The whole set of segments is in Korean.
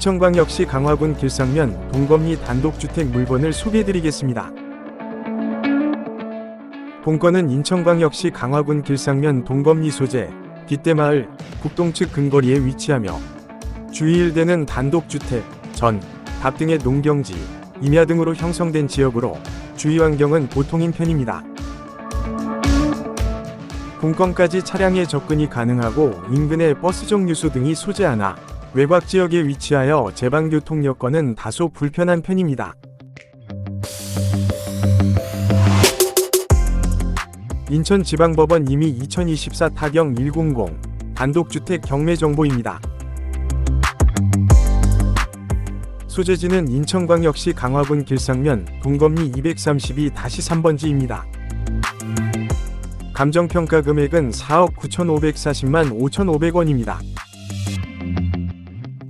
인천광역시 강화군 길상면 동검리 단독주택 물건을 소개해드리겠습니다. 본건은 인천광역시 강화군 길상면 동검리 소재 뒷대마을 국동측 근거리에 위치하며 주위 일대는 단독주택, 전, 답 등의 농경지, 임야 등으로 형성된 지역으로 주위 환경은 보통인 편입니다. 본건까지 차량의 접근이 가능하고 인근에 버스정 유소 등이 소재하나 외곽 지역에 위치하여 제방교통 여건은 다소 불편한 편입니다. 인천지방법원 이미 2024 타경 100 단독주택 경매 정보입니다. 소재지는 인천광역시 강화군 길상면 동검리 232-3번지입니다. 감정평가 금액은 4억 9,540만 5,500원입니다.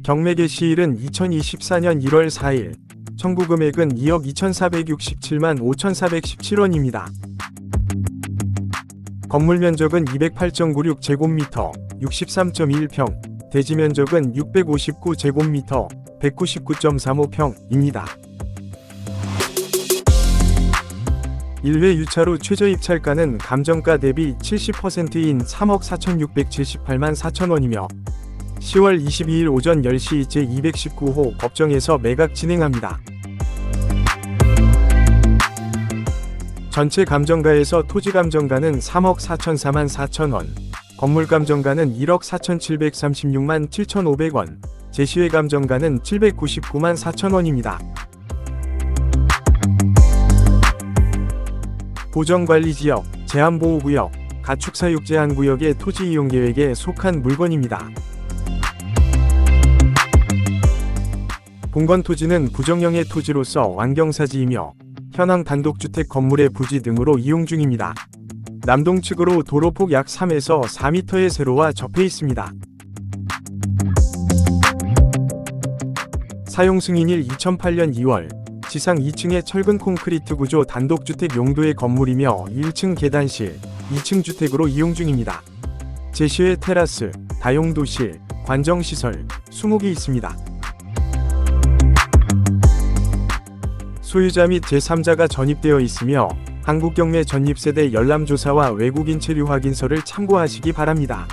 경매 개 시일은 2024년 1월 4일, 청구 금액은 2억 2,467만 5,417원입니다. 건물 면적은 208.96제곱미터, 63.1평, 대지 면적은 659제곱미터, 199.35평입니다. 1회 유차로 최저 입찰가는 감정가 대비 70%인 3억 4,678만 4천원이며 10월 22일 오전 10시 제219호 법정에서 매각 진행합니다. 전체 감정가에서 토지 감정가는 3억 4,004만 4천 원, 건물 감정가는 1억 4,736만 7,500원, 제시회 감정가는 799만 4천 원입니다. 보정관리지역, 제한보호구역, 가축사육제한구역의 토지 이용 계획에 속한 물건입니다. 본건 토지는 부정형의 토지로서 완경사지이며 현황 단독주택 건물의 부지 등으로 이용 중입니다. 남동 측으로 도로폭 약 3에서 4m의 세로와 접해 있습니다. 사용 승인일 2008년 2월 지상 2층의 철근 콘크리트 구조 단독주택 용도의 건물이며 1층 계단실, 2층 주택으로 이용 중입니다. 제시회 테라스, 다용도실, 관정시설, 수목이 있습니다. 소유자 및 제3자가 전입되어 있으며 한국경매 전입세대 열람조사와 외국인 체류 확인서를 참고하시기 바랍니다.